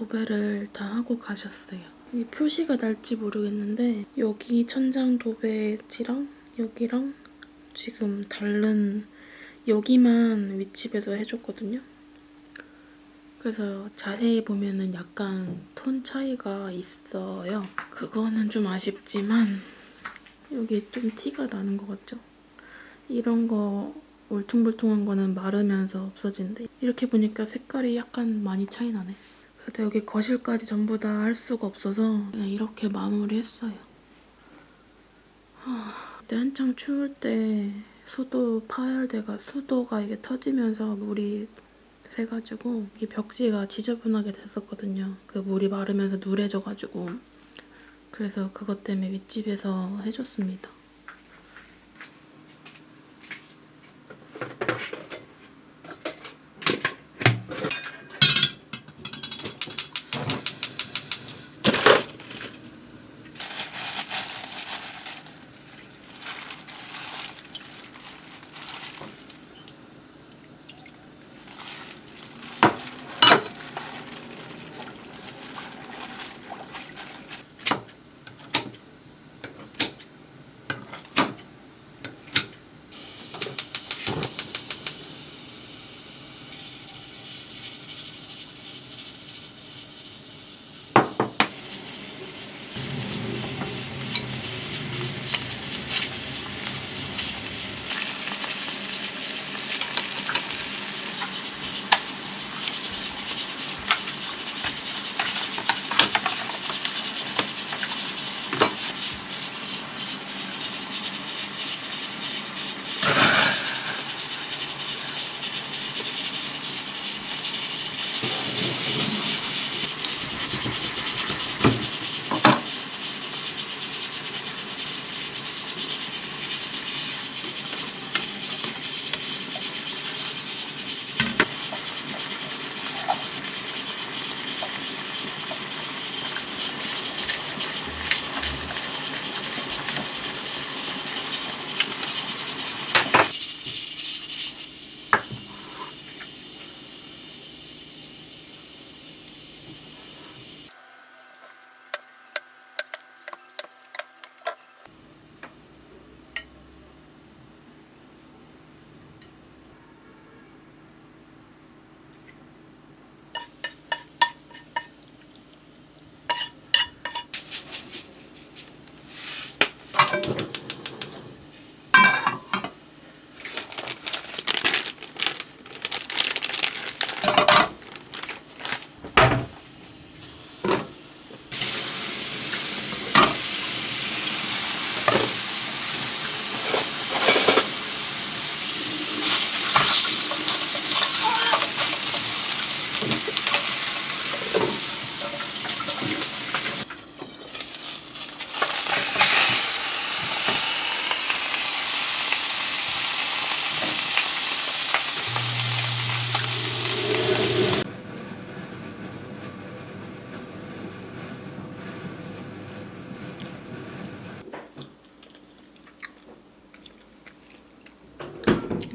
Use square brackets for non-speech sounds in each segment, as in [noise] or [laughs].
도배를 다 하고 가셨어요. 이 표시가 날지 모르겠는데 여기 천장 도배지랑 여기랑 지금 다른 여기만 윗집에서 해줬거든요. 그래서 자세히 보면은 약간 톤 차이가 있어요. 그거는 좀 아쉽지만 여기 좀 티가 나는 것 같죠? 이런 거 울퉁불퉁한 거는 마르면서 없어진대. 이렇게 보니까 색깔이 약간 많이 차이 나네. 그래도 여기 거실까지 전부 다 할 수가 없어서 그냥 이렇게 마무리했어요. 하, 그때 한창 추울 때 수도 파열대가 수도가 이게 터지면서 물이 새가지고 이 벽지가 지저분하게 됐었거든요. 그 물이 마르면서 누래져가지고 그래서 그것 때문에 윗집에서 해줬습니다.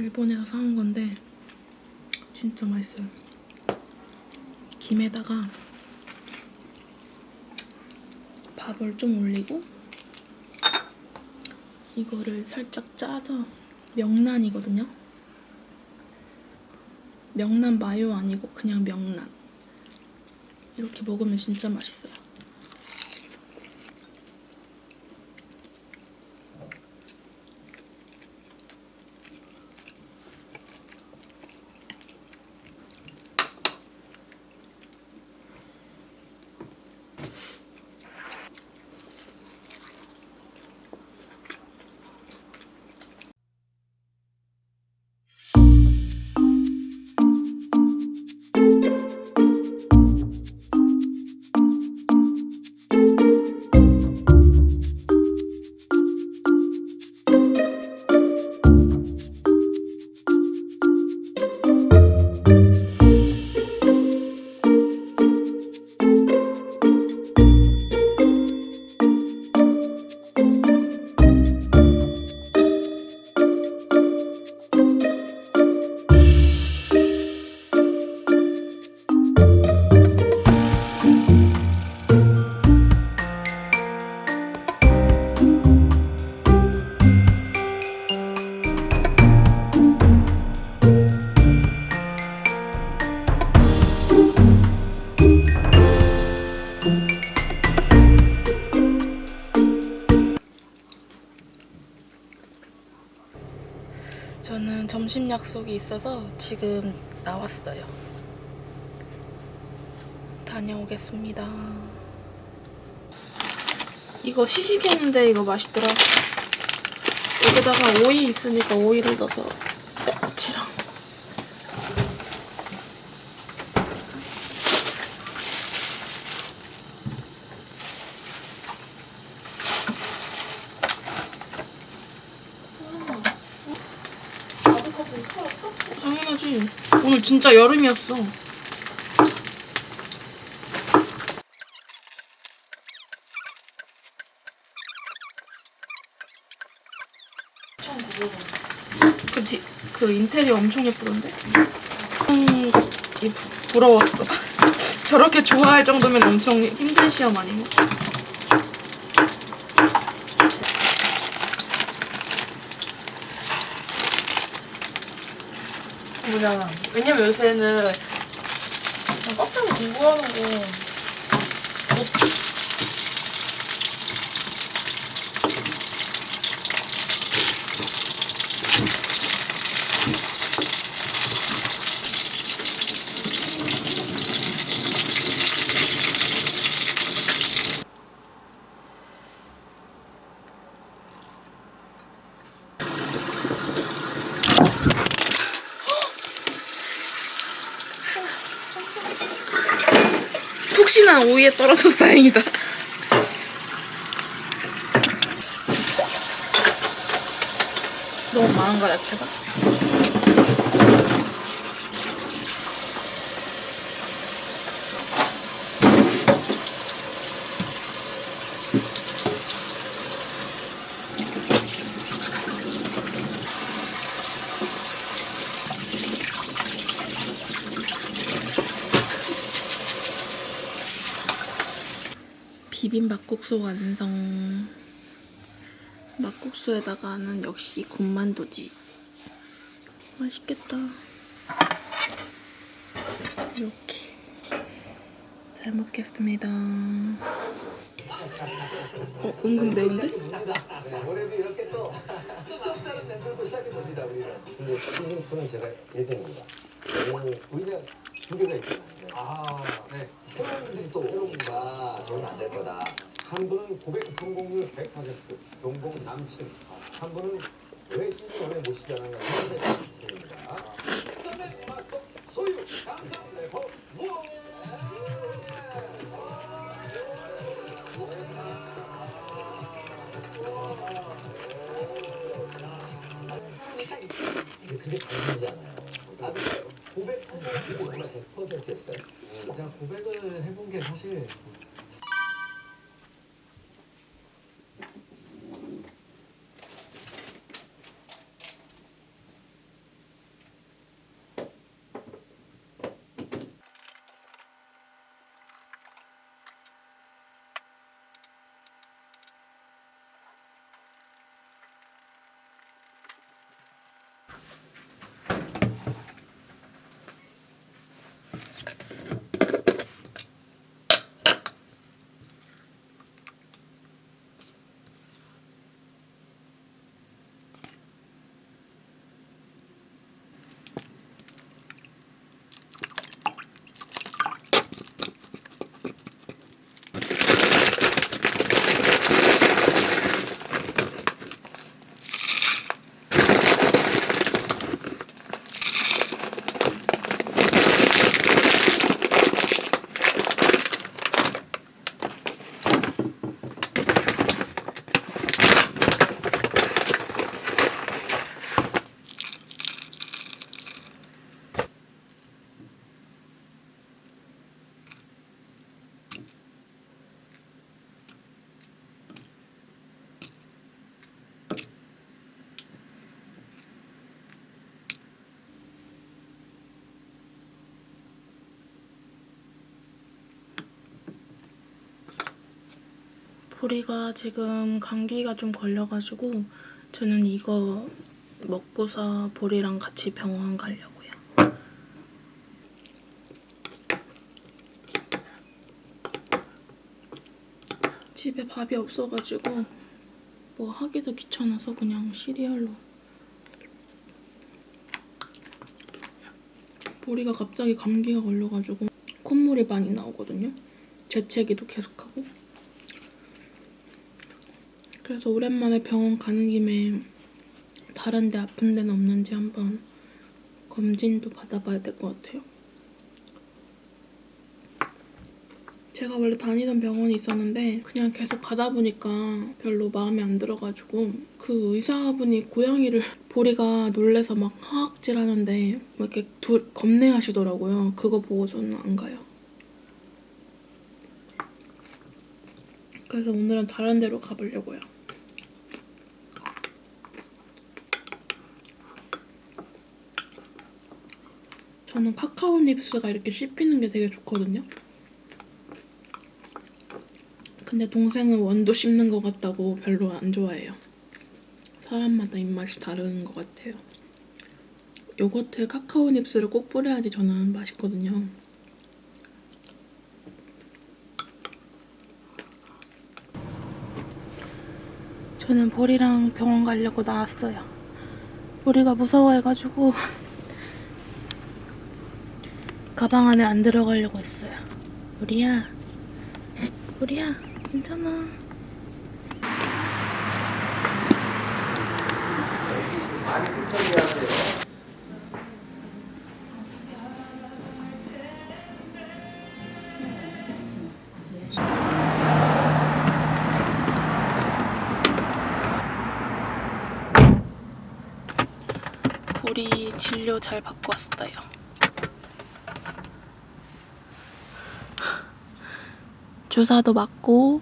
일본에서 사온 건데 진짜 맛있어요. 김에다가 밥을 좀 올리고 이거를 살짝 짜서 명란이거든요. 명란 마요 아니고 그냥 명란. 이렇게 먹으면 진짜 맛있어요. 점심 약속이 있어서 지금 나왔어요. 다녀오겠습니다. 이거 시식했는데 이거 맛있더라. 여기다가 오이 있으니까 오이를 넣어서 야채랑 당연하지. 오늘 진짜 여름이었어. 그, 디, 그 인테리어 엄청 예쁘던데? 음, 부러웠어. [laughs] 저렇게 좋아할 정도면 엄청 힘든 시험 아닌가? 왜냐면 요새는 그냥 깜짝 공부하는 거. 푹신한 오이에 떨어져서 다행이다. 너무 많은가 야채가? 비빔 막국수 완성. 막국수에다가는 역시 군만두지. 맛있겠다. 이렇게 잘 먹겠습니다. 어, 은근 매운데? 올해도 이렇게 또 시덥잖은 냄새부터 시작해봅니다 우리는 근데 시즌2는 제가 1등입니다. 의자 두 개가 있잖아요. 아네 호랑이들이 또 호랑이가 저는 안 될 거다 한 분은 고백 성공률 100%, 동공 남친. 한 분은 왜 시즌1에 모시지 않았냐. 선택입니다. 소유, 감상, 레포, 무어. 근데 그게 관심이잖아요 100%였어요. 제가 고백을 해본 게 사실 보리가 지금 감기가 좀 걸려가지고 저는 이거 먹고서 보리랑 같이 병원 가려고요. 집에 밥이 없어가지고 뭐 하기도 귀찮아서 그냥 시리얼로 보리가 갑자기 감기가 걸려가지고 콧물이 많이 나오거든요. 재채기도 계속하고. 그래서 오랜만에 병원 가는 김에 다른 데 아픈 데는 없는지 한번 검진도 받아봐야 될 것 같아요. 제가 원래 다니던 병원이 있었는데 그냥 계속 가다 보니까 별로 마음에 안 들어가지고 그 의사분이 고양이를 보리가 놀래서 막 하악질 하는데 막 이렇게 둘 겁내하시더라고요. 그거 보고서는 안 가요. 그래서 오늘은 다른 데로 가보려고요. 저는 카카오 닙스가 이렇게 씹히는 게 되게 좋거든요. 근데 동생은 원도 씹는 것 같다고 별로 안 좋아해요. 사람마다 입맛이 다른 것 같아요. 요거트에 카카오 닙스를 꼭 뿌려야지 저는 맛있거든요. 저는 보리랑 병원 가려고 나왔어요. 보리가 무서워해가지고 가방 안에 안 들어가려고 했어요. 보리야, 보리야, 괜찮아. 보리 진료 잘 받고 왔어요. 주사도 맞고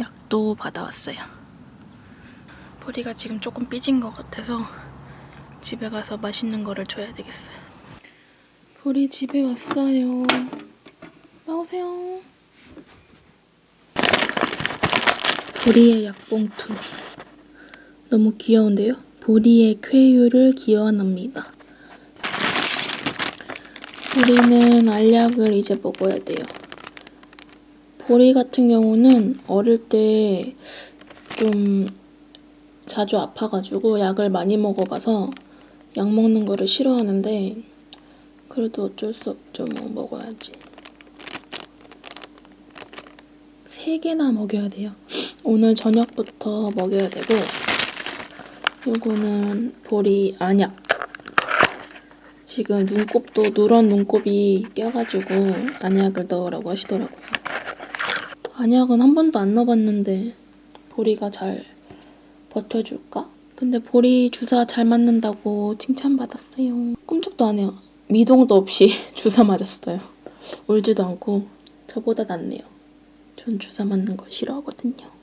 약도 받아왔어요. 보리가 지금 조금 삐진 것 같아서 집에 가서 맛있는 거를 줘야 되겠어요. 보리 집에 왔어요. 나오세요. 보리의 약봉투. 너무 귀여운데요? 보리의 쾌유를 기원합니다. 보리는 알약을 이제 먹어야 돼요. 보리 같은 경우는 어릴 때 좀 자주 아파가지고 약을 많이 먹어봐서 약 먹는 거를 싫어하는데 그래도 어쩔 수 없죠. 뭐 먹어야지. 세 개나 먹여야 돼요. [laughs] 오늘 저녁부터 먹여야 되고 요거는 보리 안약. 지금 눈곱도 누런 눈곱이 껴가지고 안약을 넣으라고 하시더라고요. 안약은 한 번도 안 넣어봤는데 보리가 잘 버텨줄까? 근데 보리 주사 잘 맞는다고 칭찬받았어요. 꿈쩍도 안 해요. 미동도 없이 [laughs] 주사 맞았어요. 울지도 않고 저보다 낫네요. 전 주사 맞는 거 싫어하거든요.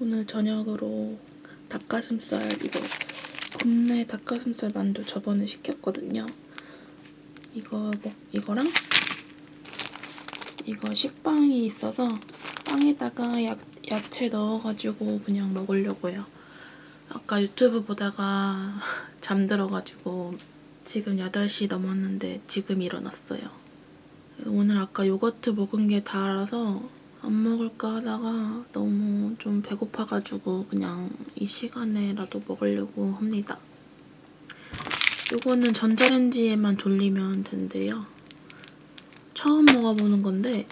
오늘 저녁으로 닭가슴살 이거 굽네 닭가슴살 만두 저번에 시켰거든요. 이거 뭐 이거랑 이거 식빵이 있어서 빵에다가 야, 야채 넣어가지고 그냥 먹으려고요. 아까 유튜브 보다가 [laughs] 잠들어가지고 지금 8시 넘었는데 지금 일어났어요. 오늘 아까 요거트 먹은 게 달아서 안 먹을까 하다가 너무 좀 배고파가지고 그냥 이 시간에라도 먹으려고 합니다. 요거는 전자레인지에만 돌리면 된대요. 처음 먹어보는 건데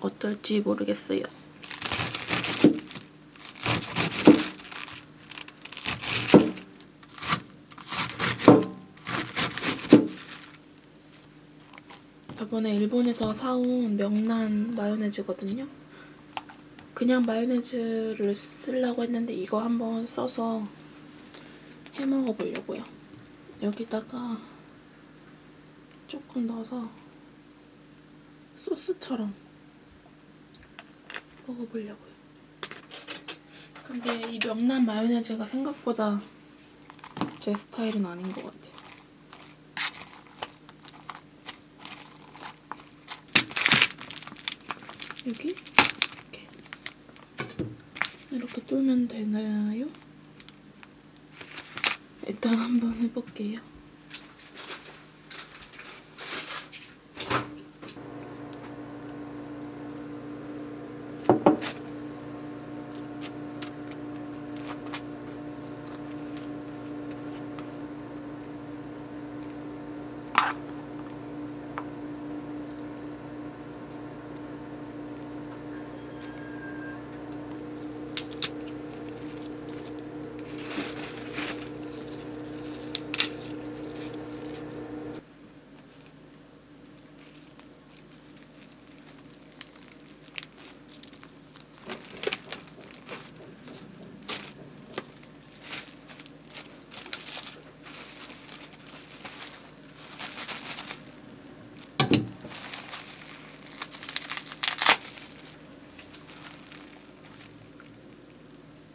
어떨지 모르겠어요. 저번에 일본에서 사온 명란 마요네즈거든요. 그냥 마요네즈를 쓰려고 했는데 이거 한번 써서 해 먹어 보려고요. 여기다가 조금 넣어서 소스처럼 먹어보려고요. 근데 이 명란 마요네즈가 생각보다 제 스타일은 아닌 것 같아요. 여기 이렇게 이렇게 뚫면 되나요? 일단 한번 해볼게요.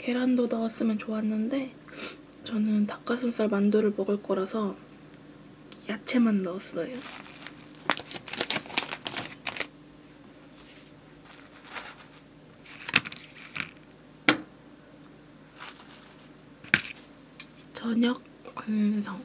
계란도 넣었으면 좋았는데 저는 닭가슴살 만두를 먹을 거라서 야채만 넣었어요. 저녁 완성.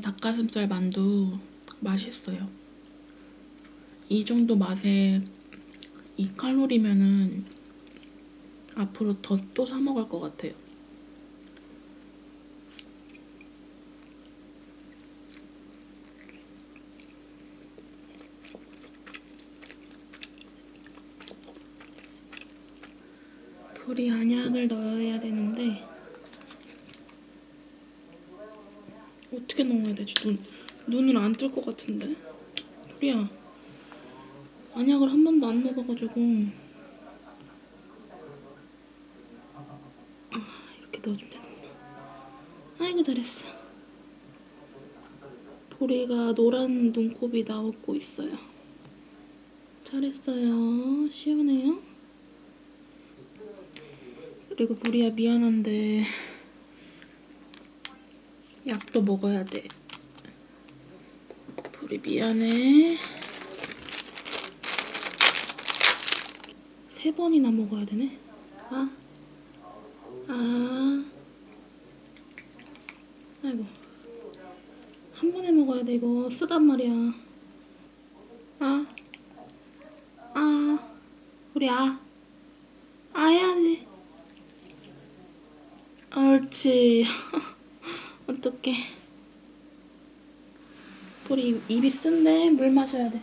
닭가슴살 만두 맛있어요. 이 정도 맛에 이 칼로리면은 앞으로 더 또 사 먹을 것 같아요. 불이 안약을 넣어야 되는데 어떻게 넣어야 되지? 눈, 눈을 안 뜰 것 같은데? 소리야. 안약을 한 번도 안 넣어가지고. 아, 이렇게 넣어주면 되는구나. 아이고, 잘했어. 보리가 노란 눈곱이 나오고 있어요. 잘했어요. 시원해요? 그리고 보리야, 미안한데. 약도 먹어야 돼. 보리 미안해. 세 번이나 먹어야 되네. 아, 아, 아이고. 한 번에 먹어야 돼 이거 쓰단 말이야. 아, 아, 우리 아, 아 해야지. 옳지. 어떡해. 우리 입이 쓴데 물 마셔야 돼.